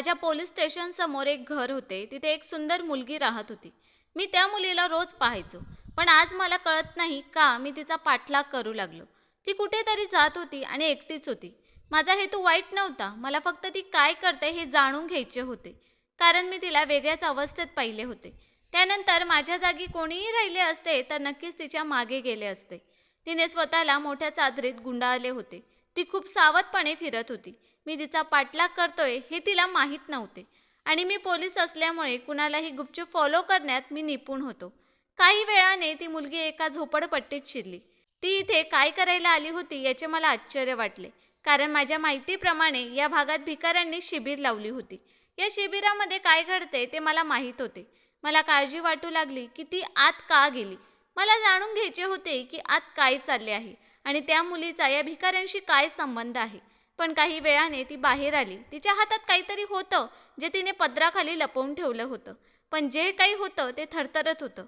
माझ्या police station समोर एक घर होते. तिथे एक सुंदर मुलगी राहत होती. मी त्या मुलीला रोज पाहायचो. पण आज मला कळत नाही का मी तिचा पाठलाग करू लागलो. ती कुठेतरी जात होती आणि एकटीच होती. माझा हेतू वाईट नव्हता. मला फक्त ती काय करते हे जाणून घ्यायचे होते. कारण मी तिला वेगळ्याच अवस्थेत पाहिले होते. त्यानंतर माझ्या जागी कोणीही राहिले असते तर नक्कीच तिच्यामागे गेले असते. तिने स्वतःला मोठ्या चादरीत गुंडाळले होते. ती खूप सावधपणे फिरत होती. मी तिचा पाठलाग करतोय हे तिला माहीत नव्हते. आणि मी पोलीस असल्यामुळे कुणालाही गुपचूप फॉलो करण्यात मी निपुण होतो. काही वेळाने ती मुलगी एका झोपडपट्टीत शिरली. ती इथे काय करायला आली होती याचे मला आश्चर्य वाटले. कारण माझ्या माहितीप्रमाणे या भागात भिकाऱ्यांनी शिबिर लावली होती. या शिबिरामध्ये काय घडते ते मला माहीत होते. मला काळजी वाटू लागली की ती आत का गेली? मला जाणून घ्यायचे होते की आत काय चालले आहे आणि त्या मुलीचा या भिकाऱ्यांशी काय संबंध आहे? पण काही वेळाने ती बाहेर आली. तिच्या हातात काहीतरी होतं जे तिने पदराखाली लपवून ठेवलं होतं. पण जे काही होतं ते थरथरत होतं.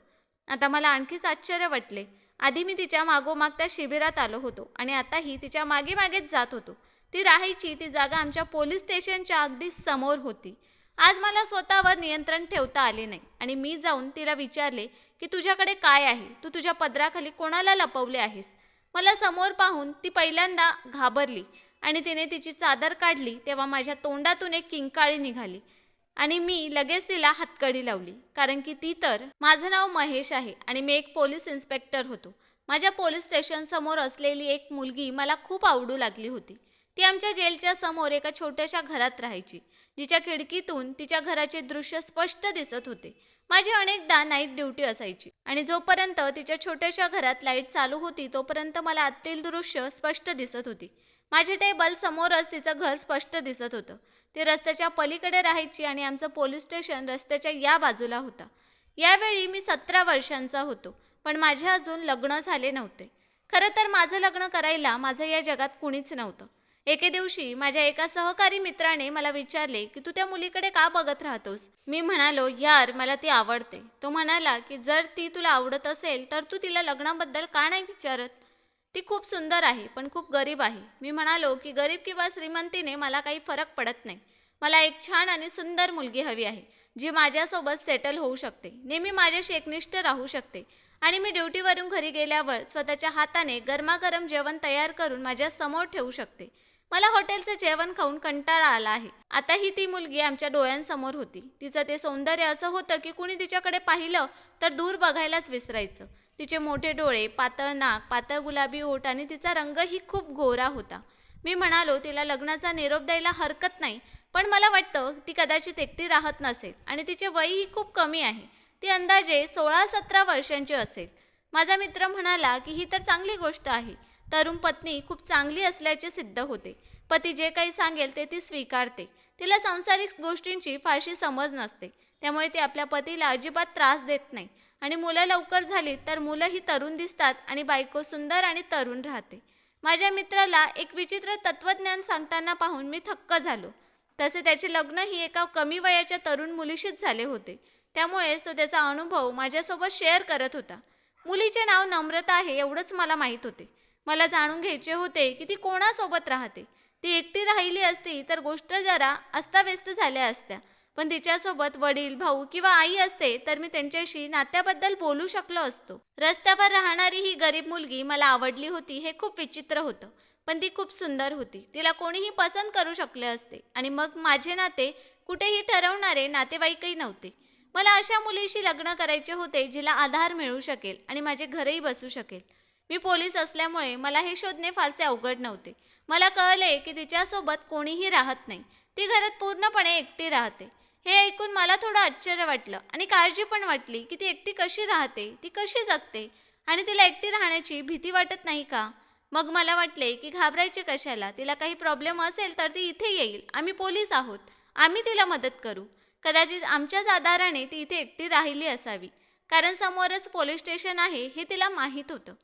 आता मला आणखीच आश्चर्य वाटले. आधी मी तिच्या मागोमाग त्या शिबिरात आलो होतो आणि आताही तिच्यामागे मागेच जात होतो. ती राहायची ती जागा आमच्या पोलीस स्टेशनच्या अगदी समोर होती. आज मला स्वतःवर नियंत्रण ठेवता आले नाही आणि मी जाऊन तिला विचारले की तुझ्याकडे काय आहे? तू तुझ्या पदराखाली कोणाला लपवले आहेस? मला समोर पाहून ती पहिल्यांदा घाबरली. आणि तिने तिची चादर काढली तेव्हा माझ्या तोंडातून एक किंकाळी निघाली आणि मी लगेच तिला हातकडी लावली कारण की ती तर माझं नाव महेश आहे आणि मी एक पोलीस इन्स्पेक्टर होतो. माझ्या पोलीस स्टेशनसमोर असलेली एक मुलगी मला खूप आवडू लागली होती. ती आमच्या जेलच्या समोर एका छोट्याशा घरात राहायची जिच्या खिडकीतून तिच्या घराचे दृश्य स्पष्ट दिसत होते. माझी अनेकदा नाईट ड्युटी असायची आणि जोपर्यंत तिच्या छोट्याशा घरात लाइट चालू होती तोपर्यंत मला आतील दृश्य स्पष्ट दिसत होती. माझे टेबल समोरच तिचं घर स्पष्ट दिसत होतं. ती रस्त्याच्या पलीकडे राहायची आणि आमचं पोलीस स्टेशन रस्त्याच्या या बाजूला होता. यावेळी मी सतरा वर्षांचा होतो पण माझे अजून लग्न झाले नव्हते. खरं तर माझं लग्न करायला माझं या जगात कुणीच नव्हतं. एके दिवशी माझ्या एका सहकारी मित्राने मला विचारले की तू त्या मुलीकडे का बघत राहतोस? मी म्हणालो यार मला ती आवडते. तो म्हणाला की जर ती तुला आवडत असेल तर तू तिला लग्नाबद्दल का नाही विचारत? ती खूप सुंदर आहे पण खूप गरीब आहे. मी म्हणालो की गरीब किंवा श्रीमंतीने मला काही फरक पडत नाही. मला एक छान आणि सुंदर मुलगी हवी आहे जी माझ्यासोबत सेटल होऊ शकते. नेहमी माझ्याशी एकनिष्ठ राहू शकते. आणि मी ड्युटीवरून घरी गेल्यावर स्वतःच्या हाताने गरमागरम जेवण तयार करून माझ्यासमोर ठेवू शकते. मला हॉटेलचं जेवण खाऊन कंटाळा आला आहे. आता ही ती मुलगी आमच्या डोळ्यांसमोर होती. तिचं ते सौंदर्य असं होतं की कुणी तिच्याकडे पाहिलं तर दूर बघायलाच विसरायचं. तिचे मोठे डोळे पातळ नाक पातळ गुलाबी ओठ आणि तिचा रंगही खूप गोरा होता. मी म्हणालो तिला लग्नाचा निरोप द्यायला हरकत नाही पण मला वाटतं ती कदाचित एकटी राहत नसेल आणि तिचे वयही खूप कमी आहे. ती अंदाजे सोळा सतरा वर्षांची असेल. माझा मित्र म्हणाला की ही तर चांगली गोष्ट आहे. तरुण पत्नी खूप चांगली असल्याचे सिद्ध होते. पती जे काही सांगेल ते ती स्वीकारते. तिला सांसारिक गोष्टींची फारशी समज नसते. त्यामुळे ती आपल्या पतीला अजिबात त्रास देत नाही. आणि मुलं लवकर झाली तर मुलंही तरुण दिसतात आणि बायको सुंदर आणि तरुण राहते. माझ्या मित्राला एक विचित्र तत्वज्ञान सांगताना पाहून मी थक्क झालो. तसे त्याचे लग्नही एका कमी वयाच्या तरुण मुलीशीच झाले होते. त्यामुळेच तो त्याचा अनुभव माझ्यासोबत शेअर करत होता. मुलीचे नाव नम्रता आहे एवढंच मला माहीत होते. मला जाणून घ्यायचे होते की ती कोणासोबत राहते. ती एकटी राहिली असती तर गोष्ट जरा अस्ताव्यस्त झाल्या असत्या. पण तिच्यासोबत वडील भाऊ किंवा आई असते तर मी त्यांच्याशी नात्याबद्दल बोलू शकलो असतो. रस्त्यावर राहणारी ही गरीब मुलगी मला आवडली होती हे खूप विचित्र होतं पण ती खूप सुंदर होती. तिला कोणीही पसंत करू शकले असते आणि मग माझे नाते कुठेही ठरवणारे नातेवाईकही नव्हते. मला अशा मुलीशी लग्न करायचे होते जिला आधार मिळू शकेल आणि माझे घरही बसू शकेल. मी पोलीस असल्यामुळे मला हे शोधणे फारसे अवघड नव्हते. मला कळले की तिच्यासोबत कोणीही राहत नाही. ती घरात पूर्णपणे एकटी राहते. हे ऐकून मला थोडं आश्चर्य वाटलं आणि काळजी पण वाटली की ती एकटी कशी राहते ती कशी जगते आणि तिला एकटी राहण्याची भीती वाटत नाही का? मग मला वाटले की घाबरायचे कशाला? तिला काही प्रॉब्लेम असेल तर ती इथे येईल. आम्ही पोलीस आहोत. आम्ही तिला मदत करू. कदाचित आमच्याच आधाराने ती इथे एकटी राहिली असावी. कारण समोरच पोलीस स्टेशन आहे हे तिला माहीत होतं.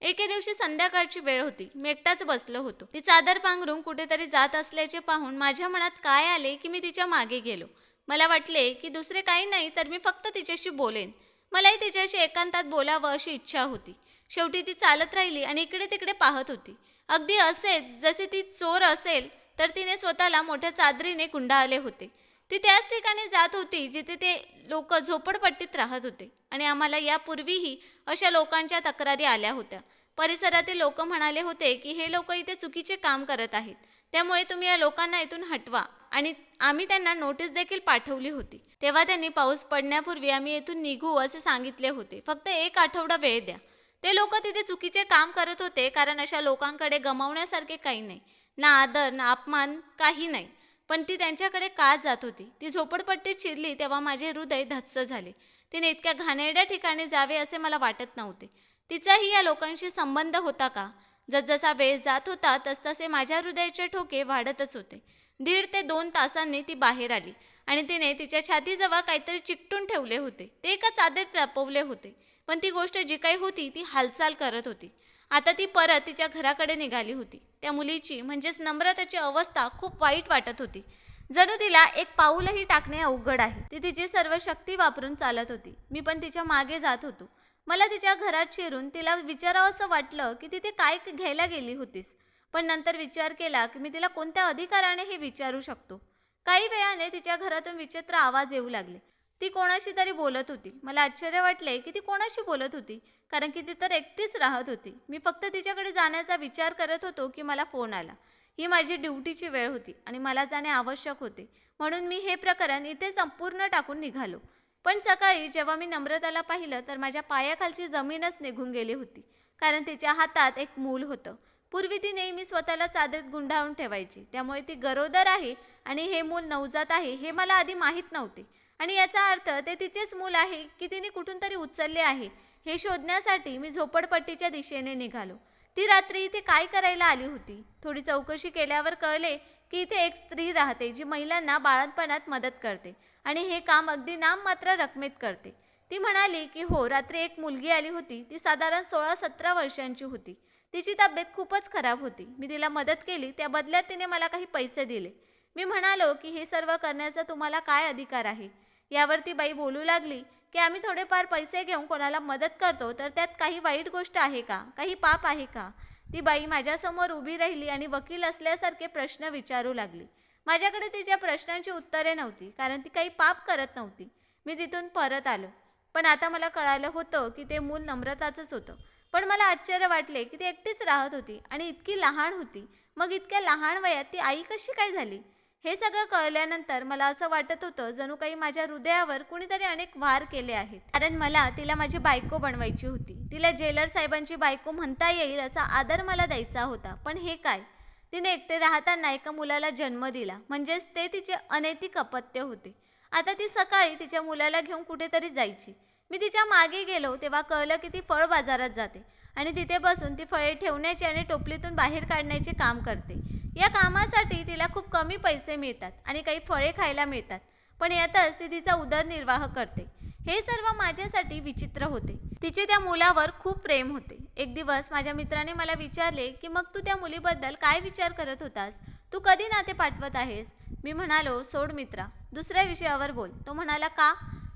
एके दिवशी संध्याकाळची वेळ होती. मी एकटाच बसलो होतो. ती चादर पांघरून कुठेतरी जात असल्याचे पाहून माझ्या मनात काय आले की मी तिच्यामागे गेलो. मला वाटले की दुसरे काही नाही तर मी फक्त तिच्याशी बोलेन. मलाही तिच्याशी एकांतात बोलावं अशी इच्छा होती. शेवटी ती चालत राहिली आणि इकडे तिकडे पाहत होती. अगदी असेच जसे ती चोर असेल तर तिने स्वतःला मोठ्या चादरीने गुंडाळले होते. ती त्याच ठिकाणी जात होती जिथे ते लोक झोपडपट्टीत राहत होते आणि आम्हाला यापूर्वीही अशा लोकांच्या तक्रारी आल्या होत्या. परिसरातील लोक म्हणाले होते की हे लोक इथे चुकीचे काम करत आहेत. त्यामुळे तुम्ही या लोकांना इथून हटवा. आणि आम्ही त्यांना नोटीस देखील पाठवली होती. तेव्हा त्यांनी पाऊस पडण्यापूर्वी आम्ही येथून निघू असे सांगितले होते. फक्त एक आठवडा वेळ द्या. ते लोक तिथे चुकीचे काम करत होते कारण अशा लोकांकडे गमावण्यासारखे काही नाही. ना आदर ना अपमान काही नाही. पण ती त्यांच्याकडे का जात होती? ती झोपडपट्टीत शिरली तेव्हा माझे हृदय धस्स झाले. तिने इतक्या घाणेरड्या ठिकाणी जावे असे मला वाटत नव्हते. तिचाही या लोकांशी संबंध होता का? जसजसा वेळ जात होता तसतसे माझ्या हृदयाचे ठोके वाढतच होते. दीड ते दोन तासांनी ती बाहेर आली आणि तिने तिच्या छातीजवळ काहीतरी चिकटून ठेवले होते. ते एका चादरीत लपवले होते. पण ती गोष्ट जी काही होती ती हालचाल करत होती. आता ती परत तिच्या घराकडे निघाली होती. त्या मुलीची म्हणजेच नम्रताची अवस्था खूप वाईट वाटत होती. जणू तिला एक पाऊलही टाकणे अवघड आहे. ती तिची सर्व शक्ती वापरून चालत होती. मी पण तिच्यामागे जात होतो. मला तिच्या घरात शिरून तिला विचारावं असं वाटलं की तिथे काय घ्यायला गेली होतीस? पण नंतर विचार केला की मी तिला कोणत्या अधिकाराने हे विचारू शकतो? काही वेळाने तिच्या घरातून विचित्र आवाज येऊ लागले. ती कोणाशी तरी बोलत होती. मला आश्चर्य वाटले की ती कोणाशी बोलत होती कारण की ती तर एकटीच राहत होती. मी फक्त तिच्याकडे जाण्याचा विचार करत होतो की मला फोन आला. ही माझी ड्युटीची वेळ होती आणि मला जाणे आवश्यक होते. म्हणून मी हे प्रकरण इथे संपूर्ण टाकून निघालो. पण सकाळी जेव्हा मी नम्रताला पाहिलं तर माझ्या पायाखालची जमीनच निघून गेली होती कारण तिच्या हातात एक मूल होतं. पूर्वी ती नेहमी स्वतःला चादरीत गुंडाळून ठेवायची. त्यामुळे ती गरोदर आहे आणि हे मूल नवजात आहे हे मला आधी माहीत नव्हते. आणि याचा अर्थ ते तिचेच मूल आहे की तिने कुठून तरी उचलले आहे हे शोधण्यासाठी मी झोपडपट्टीच्या दिशेने निघालो. ती रात्री इथे काय करायला आली होती? थोडी चौकशी केल्यावर कळले की इथे एक स्त्री राहते जी महिलांना बाळंतपणात मदत करते आणि हे काम अगदी नाममात्र रकमेत करते. ती म्हणाली की हो रात्री एक मुलगी आली होती. ती साधारण सोळा सतरा वर्षांची होती. तिची तब्येत खूपच खराब होती. मी तिला मदत केली त्या बदल्यात तिने मला काही पैसे दिले. मी म्हणालो की हे सर्व करण्याचा तुम्हाला काय अधिकार आहे? यावर ती बाई बोलू लागली की आम्ही थोडेफार पैसे घेऊन कोणाला मदत करतो तर त्यात काही वाईट गोष्ट आहे का? काही पाप आहे का? ती बाई माझ्यासमोर उभी राहिली आणि वकील असल्यासारखे प्रश्न विचारू लागली. माझ्याकडे तिच्या प्रश्नांची उत्तरे नव्हती कारण ती काही पाप करत नव्हती. मी तिथून परत आलो. पण आता मला कळालं होतं की ते मूल नम्रताचंच होतं. पण मला आश्चर्य वाटले की ती एकटीच राहत होती आणि इतकी लहान होती. मग इतक्या लहान वयात ती आई कशी काय झाली? हे सगळं कळल्यानंतर मला असं वाटत होतं जणू काही माझ्या हृदयावर कुणीतरी अनेक वार केले आहेत. कारण मला तिला माझी बायको बनवायची होती. तिला जेलर साहेबांची बायको म्हणता येईल असा आदर मला द्यायचा होता. पण हे काय? तिने एकटे राहताना एका मुलाला जन्म दिला. म्हणजेच ते तिचे अनैतिक अपत्य होते. आता ती सकाळी तिच्या मुलाला घेऊन कुठेतरी जायची. मी तिच्यामागे गेलो तेव्हा कळलं की ती फळ बाजारात जाते आणि तिथे बसून ती फळे ठेवण्याचे आणि टोपलीतून बाहेर काढण्याचे काम करते. या कामासाठी तिला खूप कमी पैसे मिळतात आणि काही फळे खायला मिळतात पण यातच ती तिचा उदरनिर्वाह करते. हे सर्व माझ्यासाठी विचित्र होते. तिचे त्या मुलावर खूप प्रेम होते. एक दिवस माझ्या मित्राने मला विचारले की मग तू त्या मुलीबद्दल काय विचार करत होतास? तू कधी नाते पाठवत आहेस? मी म्हणालो सोड मित्रा दुसऱ्या विषयावर बोल. तो म्हणाला का?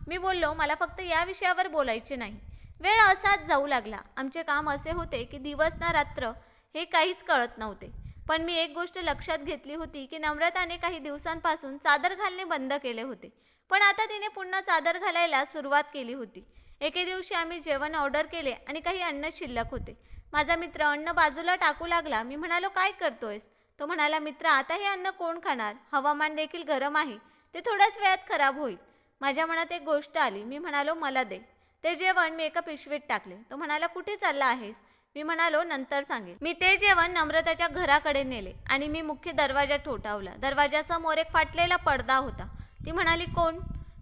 मी बोललो मला फक्त या विषयावर बोलायचे नाही. वेळ असाच जाऊ लागला. आमचे काम असे होते की दिवस ना रात्र हे काहीच कळत नव्हते. पण मी एक गोष्ट लक्षात घेतली होती की नम्रताने काही दिवसांपासून चादर घालणे बंद केले होते. पण आता तिने पुन्हा चादर घालायला सुरुवात केली होती. एके दिवशी आम्ही जेवण ऑर्डर केले आणि काही अन्न शिल्लक होते. माझा मित्र अन्न बाजूला टाकू लागला. मी म्हणालो काय करतोयस? तो म्हणाला मित्र आता हे अन्न कोण खाणार? हवामान देखील गरम आहे. ते थोड्याच वेळात खराब होईल. माझ्या मनात एक गोष्ट आली. मी म्हणालो मला दे. ते जेवण मी एका पिशवीत टाकले. तो म्हणाला कुठे चालला आहेस? मी म्हणालो नंतर सांगेल मी ते जेवण नम्रताच्या घराकडे नेले आणि मी मुख्य दरवाजा ठोठावला. दरवाजासमोर एक फाटलेला पडदा होता. ती म्हणाली कोण?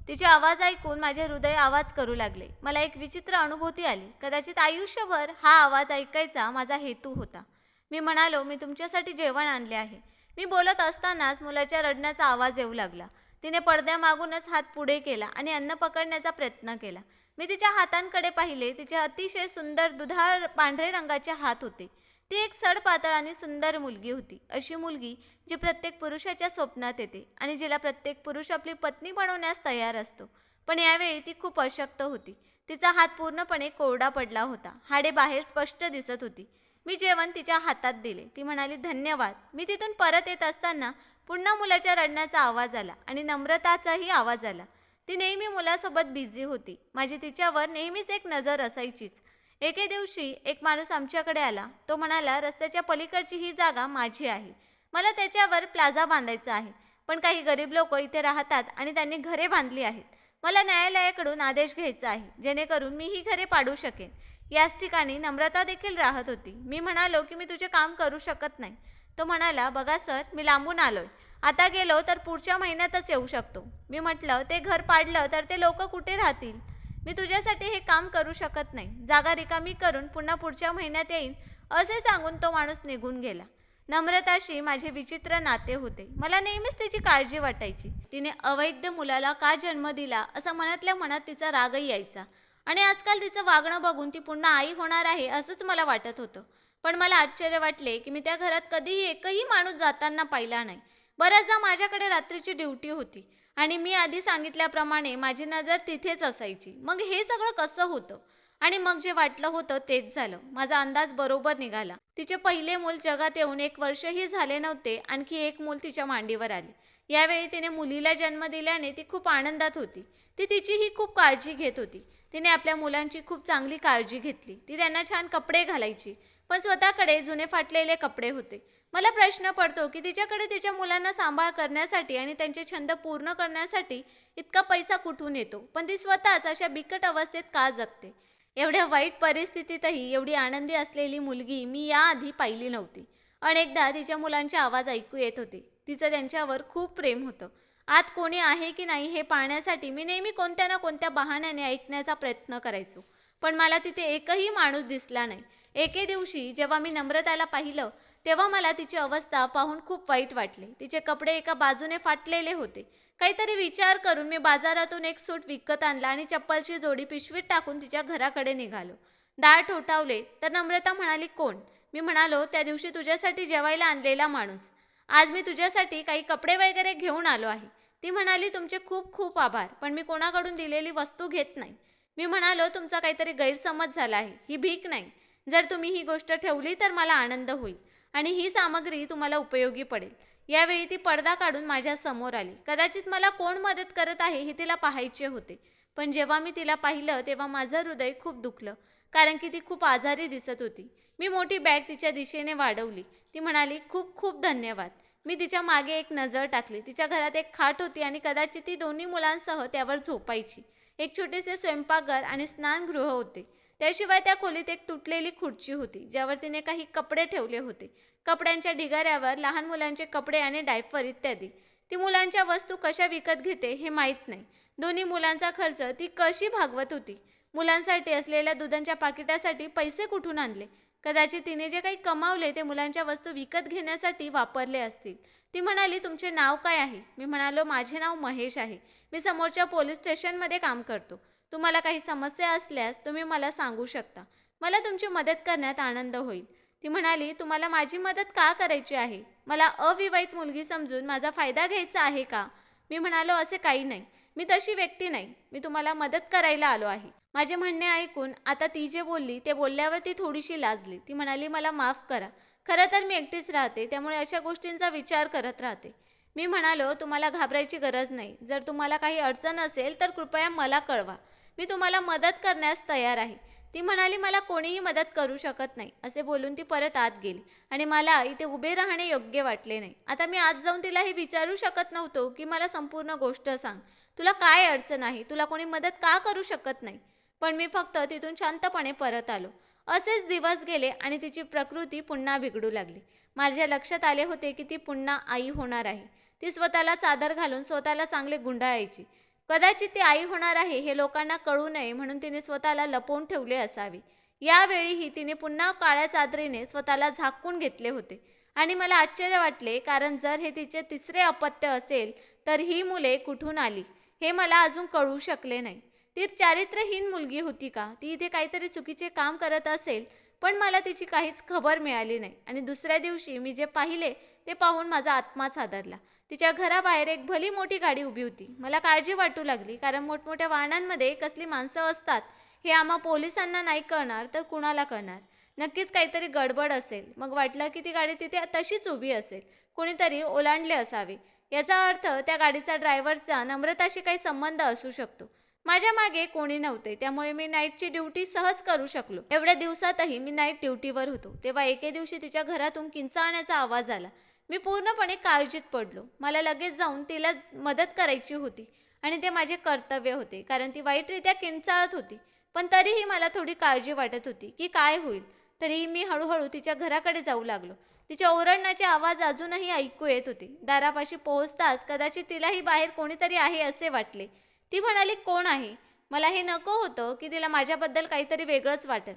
तिचे आवाज ऐकून माझे हृदय आवाज करू लागले. मला एक विचित्र अनुभूती आली. कदाचित आयुष्यभर हा आवाज ऐकायचा माझा हेतू होता. मी म्हणालो मी तुमच्यासाठी जेवण आणले आहे. मी बोलत असतानाच मुलाच्या रडण्याचा आवाज येऊ लागला. तिने पडद्यामागूनच हात पुढे केला आणि अन्न पकडण्याचा प्रयत्न केला. मी तिच्या हातांकडे पाहिले तिचे अतिशय सुंदर दुधाळ पांढरे रंगाचे हात होते. ती एक सडपातळ आणि सुंदर मुलगी होती. अशी मुलगी जी प्रत्येक पुरुषाच्या स्वप्नात येते आणि जिला प्रत्येक पुरुष आपली पत्नी बनवण्यास तयार असतो. पण यावेळी ती खूप अशक्त होती. तिचा हात पूर्णपणे कोरडा पडला होता. हाडे बाहेर स्पष्ट दिसत होती. मी जेवण तिच्या हातात दिले. ती म्हणाली धन्यवाद. मी तिथून परत येत असताना पुन्हा मुलाच्या रडण्याचा आवाज आला आणि नम्रताचाही आवाज आला. ती नेहमी मुलासोबत बिझी होती. माझी तिच्यावर नेहमीच एक नजर असायचीच. एके दिवशी एक माणूस आमच्याकडे आला. तो म्हणाला रस्त्याच्या पलीकडची ही जागा माझी आहे. मला त्याच्यावर प्लाझा बांधायचा आहे. पण काही गरीब लोक इथे राहतात आणि त्यांनी घरे बांधली आहेत. मला न्यायालयाकडून आदेश घ्यायचा आहे. जेणेकरून मी ही घरे पाडू शकेन. याच ठिकाणी नम्रता देखील राहत होती. मी म्हणालो की मी तुझे काम करू शकत नाही. तो म्हणाला बघा सर मी लांबून आलोय. आता गेलो तर पुढच्या महिन्यातच येऊ शकतो. मी म्हटलं ते घर पाडलं तर ते लोक कुठे राहतील? मी तुझ्यासाठी हे काम करू शकत नाही. जागा रिकामी करून पुन्हा पुढच्या महिन्यात येईन असे सांगून तो माणूस निघून गेला. नम्रताशी माझे विचित्र नाते होते. मला नेहमीच तिची काळजी वाटायची. तिने अवैध मुलाला का जन्म दिला असं मनातल्या मनात तिचा रागही यायचा. आणि आजकाल तिचं वागणं बघून ती पुन्हा आई होणार आहे असंच मला वाटत होतं. पण मला आश्चर्य वाटले की मी त्या घरात कधीही एकही माणूस जाताना पाहिला नाही. बऱ्याचदा माझ्याकडे रात्रीची ड्युटी होती आणि मी आधी सांगितल्याप्रमाणे माझी नजर तिथेच असायची. मग हे सगळं कसं होतं? आणि मग जे वाटलं होतं तेच झालं. माझा अंदाज बरोबर निघाला. तिचे पहिले मूल जगात येऊन एक वर्षही झाले नव्हते आणखी एक मूल तिच्या मांडीवर आले. यावेळी तिने मुलीला जन्म दिल्याने ती खूप आनंदात होती. ती तिचीही खूप काळजी घेत होती. तिने आपल्या मुलांची खूप चांगली काळजी घेतली. ती त्यांना छान कपडे घालायची. पण स्वतःकडे जुने फाटलेले कपडे होते. मला प्रश्न पडतो की तिच्याकडे तिच्या मुलांना सांभाळ करण्यासाठी आणि त्यांचे छंद पूर्ण करण्यासाठी इतका पैसा कुठून येतो? पण ती स्वतःच अशा बिकट अवस्थेत का जगते? एवढ्या वाईट परिस्थितीतही एवढी आनंदी असलेली मुलगी मी याआधी पाहिली नव्हती. अनेकदा तिच्या मुलांचे आवाज ऐकू येत होते. तिचं त्यांच्यावर खूप प्रेम होतं. आत कोणी आहे की नाही हे पाहण्यासाठी मी नेहमी कोणत्या ना कोणत्या बहाण्याने ऐकण्याचा प्रयत्न करायचो. पण मला तिथे एकही माणूस दिसला नाही. एके दिवशी जेव्हा मी नम्रताला पाहिलं तेव्हा मला तिची अवस्था पाहून खूप वाईट वाटले. तिचे कपडे एका बाजूने फाटलेले होते. काहीतरी विचार करून मी बाजारातून एक सूट विकत आणला आणि चप्पलची जोडी पिशवीत टाकून तिच्या घराकडे निघालो. दाळ ठोठावले तर नम्रता म्हणाली कोण? मी म्हणालो त्या दिवशी तुझ्यासाठी जेवायला आणलेला माणूस. आज मी तुझ्यासाठी काही कपडे वगैरे घेऊन आलो आहे. ती म्हणाली तुमचे खूप खूप आभार पण मी कोणाकडून दिलेली वस्तू घेत नाही. मी म्हणालो तुमचा काहीतरी गैरसमज झाला आहे. ही भीक नाही. जर तुम्ही ही गोष्ट ठेवली तर मला आनंद होईल आणि ही सामग्री तुम्हाला उपयोगी पडेल. यावेळी ती पडदा काढून माझ्यासमोर आली. कदाचित मला कोण मदत करत आहे हे तिला पाहायचे होते. पण जेव्हा मी तिला पाहिलं तेव्हा माझं हृदय खूप दुखलं कारण की ती खूप आजारी दिसत होती. मी मोठी बॅग तिच्या दिशेने वाढवली. ती म्हणाली खूप खूप धन्यवाद. मी तिच्यामागे एक नजर टाकली. तिच्या घरात एक खाट होती आणि कदाचित ती दोन्ही मुलांसह त्यावर झोपायची. एक छोटेसे स्वयंपाकघर आणि स्नानगृह होते. त्याशिवाय त्या खोलीत एक तुटलेली खुर्ची होती ज्यावर तिने काही कपडे ठेवले होते. कपड्यांच्या ढिगाऱ्यावर लहान मुलांचे कपडे आणि डायफर इत्यादी. ती मुलांच्या वस्तू कशा विकत घेते हे माहीत नाही. दोन्ही मुलांचा खर्च ती कशी भागवत होती? मुलांसाठी असलेल्या दुधांच्या पाकिटासाठी पैसे कुठून आणले? कदाचित तिने जे काही कमावले ते मुलांच्या वस्तू विकत घेण्यासाठी वापरले असतील. ती म्हणाली तुमचे नाव काय आहे? मी म्हणालो माझे नाव महेश आहे. मी समोरच्या पोलीस स्टेशनमध्ये काम करतो. तुम्हाला काही समस्या असल्यास तुम्ही मला सांगू शकता. मला तुमची मदत करण्यात आनंद होईल. ती म्हणाली तुम्हाला माझी मदत का करायची आहे? मला अविवाहित मुलगी समजून माझा फायदा घ्यायचा आहे का? मी म्हणालो असे काही नाही. मी तशी व्यक्ती नाही. मी तुम्हाला मदत करायला आलो आहे. माझे म्हणणे ऐकून आता ती जे बोलली ते बोलल्यावर ती थोडीशी लाजली. ती म्हणाली मला माफ करा. खरं तर मी एकटीच राहते त्यामुळे अशा गोष्टींचा विचार करत राहते. मी म्हणालो तुम्हाला घाबरायची गरज नाही. जर तुम्हाला काही अडचण असेल तर कृपया मला कळवा. मी तुम्हाला मदत करण्यास तयार आहे. ती म्हणाली मला कोणीही मदत करू शकत नाही. असे बोलून ती परत आत गेली आणि मला इथे उभे राहणे योग्य वाटले नाही. आता मी आत जाऊन तिला हे विचारू शकत नव्हतो की मला संपूर्ण गोष्ट सांग. तुला काय अडचण आहे? तुला कोणी मदत का करू शकत नाही? पण मी फक्त तिथून शांतपणे परत आलो. असेच दिवस गेले आणि तिची प्रकृती पुन्हा बिघडू लागली. माझ्या लक्षात आले होते की ती पुन्हा आई होणार आहे. ती स्वतःला चादर घालून स्वतःला चांगले गुंडाळायची. कदाचित ती आई होणार आहे हे लोकांना कळू नये म्हणून तिने स्वतःला लपवून ठेवले असावे. यावेळीही तिने पुन्हा काळ्या चादरीने स्वतःला झाकून घेतले होते. आणि मला आश्चर्य वाटले कारण जर हे तिचे तिसरे अपत्य असेल तर ही मुले कुठून आली? हे मला अजून कळू शकले नाही. ती चारित्र्यहीन मुलगी होती का? ती इथे काहीतरी चुकीचे काम करत असेल पण मला तिची काहीच खबर मिळाली नाही. आणि दुसऱ्या दिवशी मी जे पाहिले ते पाहून माझा आत्मा सादरला तिच्या घराबाहेर एक भली मोठी गाडी उभी होती. मला काळजी वाटू लागली कारण मोठमोठ्या वाहनांमध्ये कसली माणसं असतात हे आम्हा पोलिसांना नाही कळणार तर कुणाला कळणार? नक्कीच काहीतरी गडबड असेल. मग वाटलं की ती गाडी तिथे तशीच उभी असेल. कोणीतरी ओलांडले असावे. याचा अर्थ त्या गाडीचा ड्रायव्हरचा नम्रताशी काही संबंध असू शकतो. माझ्या मागे कोणी नव्हते त्यामुळे मी नाईटची ड्युटी सहज करू शकलो. एवढ्या दिवसातही मी नाईट ड्युटीवर होतो. तेव्हा एके दिवशी तिच्या घरातून किंचाळण्याचा आवाज आला. मी पूर्णपणे काळजीत पडलो. मला लगेच जाऊन तिला मदत करायची होती आणि ते माझे कर्तव्य होते कारण ती वाईटरित्या किंचाळत होती. पण तरीही मला थोडी काळजी वाटत होती की काय होईल. तरीही मी हळूहळू तिच्या घराकडे जाऊ लागलो. तिच्या ओरडण्याचे आवाज अजूनही ऐकू येत होते. दारापाशी पोहोचताच कदाचित तिलाही बाहेर कोणीतरी आहे असे वाटले. ती म्हणाली कोण आहे? मला हे नको होतं की तिला माझ्याबद्दल काहीतरी वेगळंच वाटेल.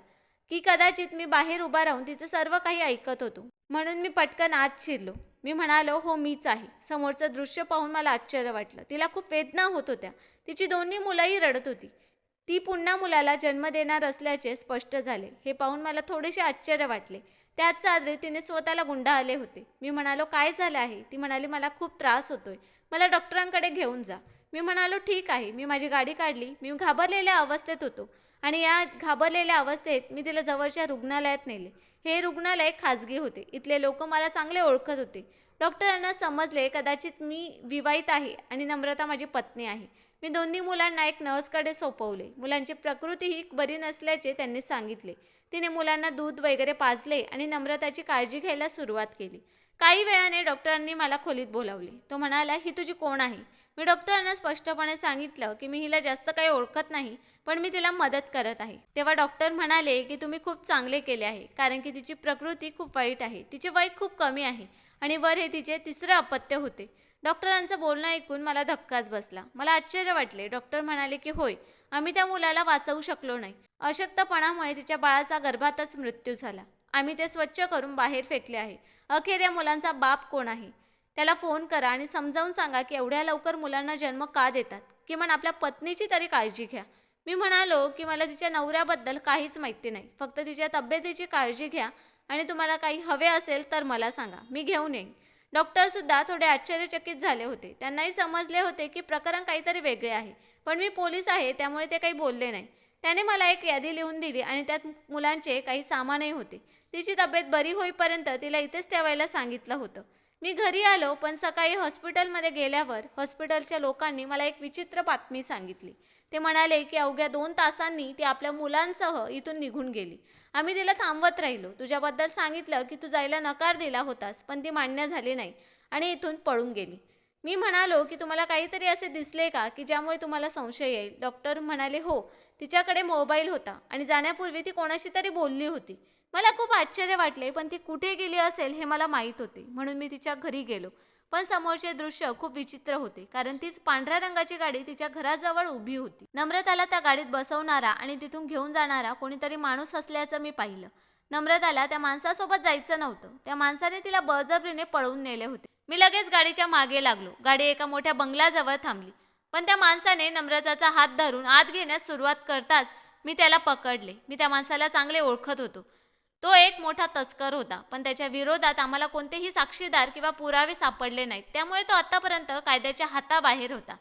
की कदाचित मी बाहेर उभा राहून तिचं सर्व काही ऐकत होतो. म्हणून मी पटकन आत शिरलो. मी म्हणालो हो मीच आहे. समोरचं दृश्य पाहून मला आश्चर्य वाटलं. तिला खूप वेदना होत होत्या. तिची दोन्ही मुलंही रडत होती. ती पुन्हा मुलाला जन्म देणार असल्याचे स्पष्ट झाले. हे पाहून मला थोडेसे आश्चर्य वाटले. त्याच चादरी तिने स्वतःला गुंडाळले होते. मी म्हणालो काय झालं आहे? ती म्हणाली मला खूप त्रास होतोय. मला डॉक्टरांकडे घेऊन जा. मी म्हणालो ठीक आहे. मी माझी गाडी काढली. मी घाबरलेल्या अवस्थेत होतो. आणि या घाबरलेल्या अवस्थेत मी तिला जवळच्या रुग्णालयात नेले. हे रुग्णालय खाजगी होते. इथले लोक मला चांगले ओळखत होते. डॉक्टरांना समजले कदाचित मी विवाहित आहे आणि नम्रता माझी पत्नी आहे. मी दोन्ही मुलांना एक नर्सकडे सोपवले. मुलांची प्रकृती ही बरी नसल्याचे त्यांनी सांगितले. तिने मुलांना दूध वगैरे पाजले आणि नम्रताची काळजी घ्यायला सुरुवात केली. काही वेळाने डॉक्टरांनी मला खोलीत बोलावले. तो म्हणाला ही तुझी कोण आहे? मी डॉक्टरांना स्पष्टपणे सांगितलं की मी हिला जास्त काही ओळखत नाही पण मी तिला मदत करत आहे. तेव्हा डॉक्टर म्हणाले की तुम्ही खूप चांगले केले आहे कारण की तिची प्रकृती खूप वाईट आहे. तिचे वय खूप कमी आहे आणि वर हे तिचे तिसरे अपत्य होते. डॉक्टरांचं बोलणं ऐकून मला धक्काच बसला. मला आश्चर्य वाटले. डॉक्टर म्हणाले की होय आम्ही त्या मुलाला वाचवू शकलो नाही. अशक्तपणामुळे तिच्या बाळाचा गर्भातच मृत्यू झाला. आम्ही ते स्वच्छ करून बाहेर फेकले आहे. अखेर या मुलांचा बाप कोण आहे? त्याला फोन करा आणि समजावून सांगा की एवढ्या लवकर मुलांना जन्म का देतात? किमान आपल्या पत्नीची तरी काळजी घ्या. मी म्हणालो की मला तिच्या नवऱ्याबद्दल काहीच माहिती नाही. फक्त तिच्या तब्येतीची काळजी घ्या आणि तुम्हाला काही हवे असेल तर मला सांगा. मी घेऊन येईन. डॉक्टरसुद्धा थोडे आश्चर्यचकित झाले होते. त्यांनाही समजले होते की प्रकरण काहीतरी वेगळे आहे. पण मी पोलीस आहे त्यामुळे ते काही बोलले नाही. त्याने मला एक यादी लिहून दिली आणि त्यात मुलांचे काही सामानही होते. तिची तब्येत बरी होईपर्यंत तिला इथेच ठेवायला सांगितलं होतं. मी घरी आलो पण सकाळी हॉस्पिटलमध्ये गेल्यावर हॉस्पिटलच्या लोकांनी मला एक विचित्र बातमी सांगितली. ते म्हणाले की अवघ्या दोन तासांनी ती आपल्या मुलांसह इथून निघून गेली. आम्ही तिला थांबवत राहिलो. तुझ्याबद्दल सांगितलं की तू जायला नकार दिला होतास पण ती मान्य झाली नाही आणि इथून पळून गेली. मी म्हणालो की तुम्हाला काहीतरी असे दिसले का की ज्यामुळे तुम्हाला संशय येईल? डॉक्टर म्हणाले हो तिच्याकडे मोबाईल होता आणि जाण्यापूर्वी ती कोणाशी तरी बोलली होती. मला खूप आश्चर्य वाटले पण ती कुठे गेली असेल हे मला माहीत होते. म्हणून मी तिच्या घरी गेलो. पण समोरचे दृश्य खूप विचित्र होते कारण तीच पांढऱ्या रंगाची गाडी तिच्या घराजवळ उभी होती. नम्रताला त्या गाडीत बसवणारा आणि तिथून घेऊन जाणारा कोणीतरी माणूस असल्याचं मी पाहिलं. नम्रताला त्या माणसासोबत जायचं नव्हतं. त्या माणसाने तिला बळजबरीने पळवून नेले होते. मी लगेच गाडीच्या मागे लागलो. गाडी एका मोठ्या बंगल्याजवळ थांबली. पण त्या माणसाने नम्रताचा हात धरून आत घेण्यास सुरुवात करताच मी त्याला पकडले. मी त्या माणसाला चांगले ओळखत होतो. तो एक मोठा तस्कर होता. पण त्याच्या विरोधात आम्हाला कोणतेही साक्षीदार किंवा पुरावे सापडले नाहीत. त्यामुळे तो आतापर्यंत कायद्याच्या हाताबाहेर होता.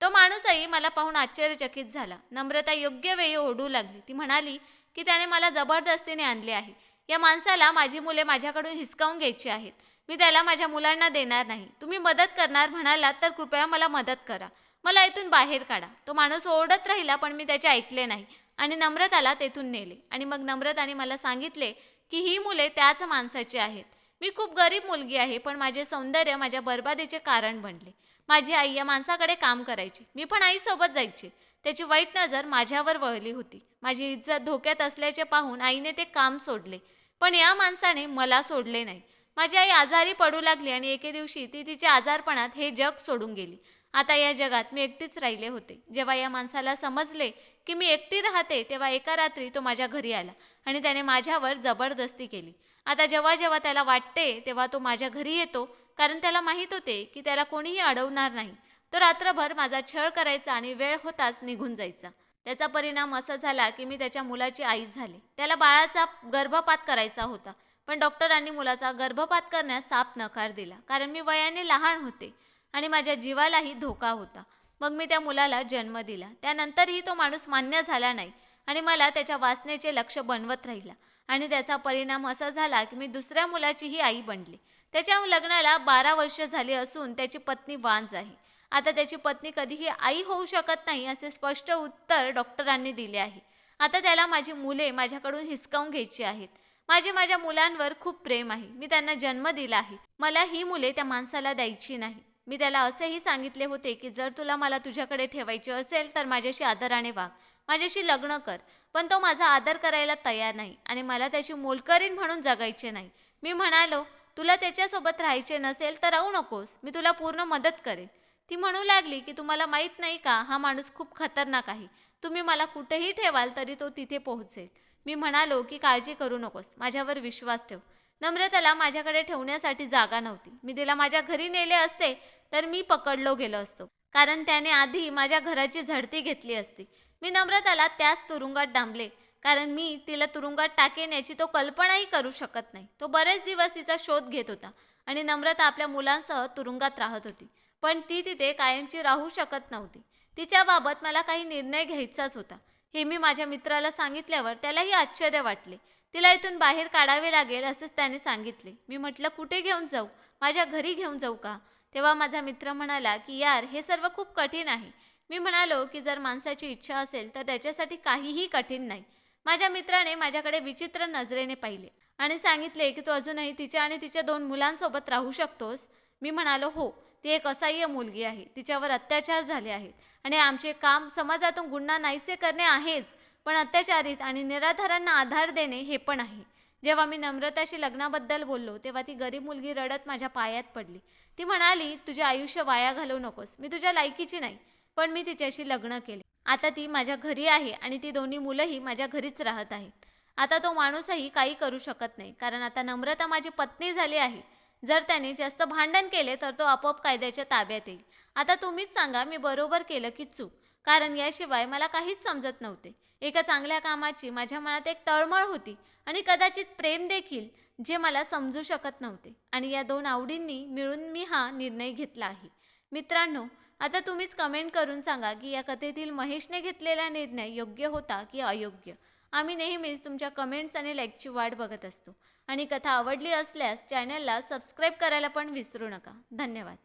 तो माणूसही मला पाहून आश्चर्यचकित झाला. नम्रता योग्य वेळी ओढू लागली. ती म्हणाली की त्याने मला जबरदस्तीने आणले आहे. या माणसाला माझी मुले माझ्याकडून हिसकावून घ्यायची आहेत. मी त्याला माझ्या मुलांना देणार नाही. तुम्ही मदत करणार म्हणालात तर कृपया मला मदत करा. मला इथून बाहेर काढा. तो माणूस ओरडत राहिला पण मी त्याचे ऐकले नाही. आणि नम्रताला तेथून नेले. आणि मग नम्रताने मला सांगितले की ही मुले त्याच माणसाची आहेत. मी खूप गरीब मुलगी आहे पण माझे सौंदर्य माझ्या बर्बादीचे कारण बनले. माझी आई या माणसाकडे काम करायची. मी पण आईसोबत जायचे. त्याची वाईट नजर माझ्यावर वळली होती. माझी इज्जत धोक्यात असल्याचे पाहून आईने ते काम सोडले. पण या माणसाने मला सोडले नाही. माझी आई आजारी पडू लागली आणि एके दिवशी ती तिच्या आजारपणात हे जग सोडून गेली. आता या जगात मी एकटीच राहिले होते. जेव्हा या माणसाला समजले की मी एकटी राहते तेव्हा एका रात्री तो माझ्या घरी आला आणि त्याने माझ्यावर जबरदस्ती केली. आता जेव्हा जेव्हा त्याला वाटते तेव्हा तो माझ्या घरी येतो कारण त्याला माहीत होते की त्याला कोणीही अडवणार नाही. तो रात्रभर माझा छळ करायचा आणि वेळ होताच निघून जायचा. त्याचा परिणाम असा झाला की मी त्याच्या मुलाची आई झाली. त्याला बाळाचा गर्भपात करायचा होता पण डॉक्टरांनी मुलाचा गर्भपात करण्यास साप नकार दिला कारण मी वयाने लहान होते आणि माझ्या जीवालाही धोका होता. मग मी त्या मुलाला जन्म दिला. त्यानंतरही तो माणूस मान्य झाला नाही आणि मला त्याच्या वासनेचे लक्ष बनवत राहिला आणि त्याचा परिणाम असा झाला की मी दुसऱ्या मुलाचीही आई बनली. त्याच्या लग्नाला बारा वर्ष झाली असून त्याची पत्नी वांज आहे. आता त्याची पत्नी कधीही आई होऊ शकत नाही असे स्पष्ट उत्तर डॉक्टरांनी दिले आहे. आता त्याला माझी मुले माझ्याकडून हिसकावून घ्यायची आहेत. माझे माझ्या मुलांवर खूप प्रेम आहे. मी त्यांना जन्म दिला आहे. मला ही मुले त्या माणसाला द्यायची नाही. मी त्याला असेही सांगितले होते की जर तुला मला तुझ्याकडे ठेवायचे असेल तर माझ्याशी आदराने वाग. माझ्याशी लग्न कर. पण तो माझा आदर करायला तयार नाही आणि मला त्याची मोलकरीण म्हणून जगायचे नाही. मी म्हणालो तुला त्याच्यासोबत राहायचे नसेल तर राहू नकोस. मी तुला पूर्ण मदत करेन. ती म्हणू लागली की तुम्हाला माहीत नाही का हा माणूस खूप खतरनाक आहे. तुम्ही मला कुठेही ठेवाल तरी तो तिथे पोहोचेल. मी म्हणालो की काळजी करू नकोस. माझ्यावर विश्वास ठेव. नम्रताला माझ्याकडे ठेवण्यासाठी जागा नव्हती. मी तिला माझ्या घरी नेले असते तर मी पकडलो गेलो असतो. कारण त्याने आधी माझ्या घराची झडती घेतली असती. मी नम्रताला त्याच तुरुंगात डांबले. कारण मी तिला तुरुंगात टाकेन याची तो कल्पनाही करू शकत नाही. तो बरेच दिवस तिचा शोध घेत होता आणि नम्रता आपल्या मुलांसह तुरुंगात राहत होती. पण ती तिथे कायमची राहू शकत नव्हती. तिच्याबाबत मला काही निर्णय घ्यायचाच होता. हे मी माझ्या मित्राला सांगितल्यावर त्यालाही आश्चर्य वाटले. तिला इथून बाहेर काढावे लागेल असंच त्याने सांगितले. मी म्हटलं कुठे घेऊन जाऊ? माझ्या घरी घेऊन जाऊ का? तेव्हा माझा मित्र म्हणाला की यार हे सर्व खूप कठीण आहे. मी म्हणालो की जर माणसाची इच्छा असेल तर त्याच्यासाठी काहीही कठीण नाही. माझ्या मित्राने माझ्याकडे विचित्र नजरेने पाहिले आणि सांगितले की तू अजूनही तिच्या आणि तिच्या दोन मुलांसोबत राहू शकतोस? मी म्हणालो हो. ती एक असह्य मुलगी आहे. तिच्यावर अत्याचार झाले आहेत. आणि आमचे काम समाजातून गुन्हा नाहीसे करणे आहेच पण अत्याचारित आणि निराधारांना आधार देणे हे पण आहे. जेव्हा मी नम्रताशी लग्नाबद्दल बोललो तेव्हा ती गरीब मुलगी रडत माझ्या पायात पडली. ती म्हणाली तुझे आयुष्य वाया घालवू नकोस. मी तुझ्या लायकीची नाही पण मी तिच्याशी लग्न केले. आता ती माझ्या घरी आहे आणि ती दोन्ही मुलंही माझ्या घरीच राहत आहेत. आता तो माणूसही काही करू शकत नाही कारण आता नम्रता माझी पत्नी झाली आहे. जर त्याने जास्त भांडण केले तर तो आपोआप कायद्याच्या ताब्यात येईल. आता तुम्हीच सांगा मी बरोबर केलं की चूक? कारण याशिवाय मला काहीच समजत नव्हते. एका चांगल्या कामाची माझ्या मनात एक तळमळ होती आणि कदाचित प्रेम देखील जे मला समजू शकत नव्हते. आणि या दोन आवडींनी मिळून मी हा निर्णय घेतला आहे. मित्रांनो आता तुम्हीच कमेंट करून सांगा की या कथेतील महेशने घेतलेला निर्णय योग्य होता की अयोग्य? आम्ही नेहमीच तुमच्या कमेंट्स आणि लाईकची वाट बघत असतो. आणि कथा आवडली असल्यास चॅनलला सबस्क्राईब करायला पण विसरू नका. धन्यवाद.